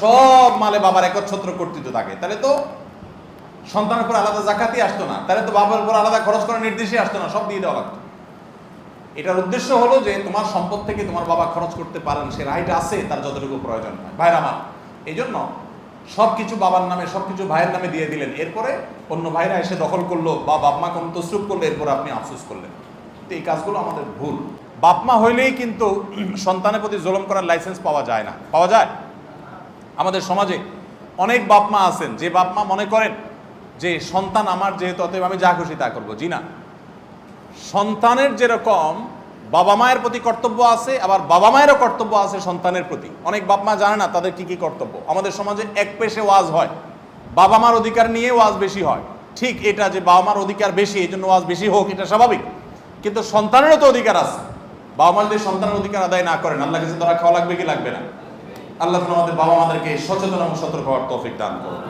সব মালে বাবার একচ্ছত্র কর্তৃত্ব থাকে। তাহলে তো সন্তানের উপর আলাদা জাকাতই আসতো না। তাহলে তো বাবার উপর আলাদা খরচ করার নির্দেশই আসতো না, সব দিয়ে দেওয়া লাগতো। এটার উদ্দেশ্য হলো যে তোমার সম্পদ থেকে তোমার বাবা খরচ করতে পারেন, সে রাইট আছে, তার যতটুকু প্রয়োজন হয়। ভাইরা আমার এই জন্য সব কিছু বাবার নামে সব কিছু ভাইয়ের নামে দিয়ে দিলেন। এরপরে অন্য ভাইরা এসে দখল করল, বা বাপ কোনো তসরুপ করল, এরপরে আপনি আফসোস করলেন। তো এই কাজগুলো আমাদের ভুল। বাপমা হইলেই কিন্তু সন্তানের প্রতি জুলুম করার লাইসেন্স পাওয়া যায় না। পাওয়া যায়? আমাদের সমাজে অনেক বাপ মা আছেন, যে বাপ মা মনে করেন যে সন্তান আমার যেহেতু, অতএব আমি যা খুশি তা করব। জি না। সন্তানের যেরকম বাবা মায়ের প্রতি কর্তব্য আছে, আবার বাবা মায়েরও কর্তব্য আছে সন্তানের প্রতি। অনেক বাপ মা জানে না তাদের কি কি কর্তব্য। আমাদের সমাজে এক পেশে ওয়াজ হয়। বাবা মার অধিকার নিয়ে ওয়াজ বেশি হয়। ঠিক এটা যে বাবা মার অধিকার বেশি, এই জন্য ওয়াজ বেশি হোক, এটা স্বাভাবিক। কিন্তু সন্তানেরও তো অধিকার আছে। বাবা মা যদি সন্তানের অধিকার আদায় না করেন আল্লাহ কাছে তারা খাওয়া লাগবে কি লাগবে না? আল্লাহ আমাদের বাবা আমাদেরকে সচেতন এবং সতর্ক হওয়ার তৌফিক দান করুন।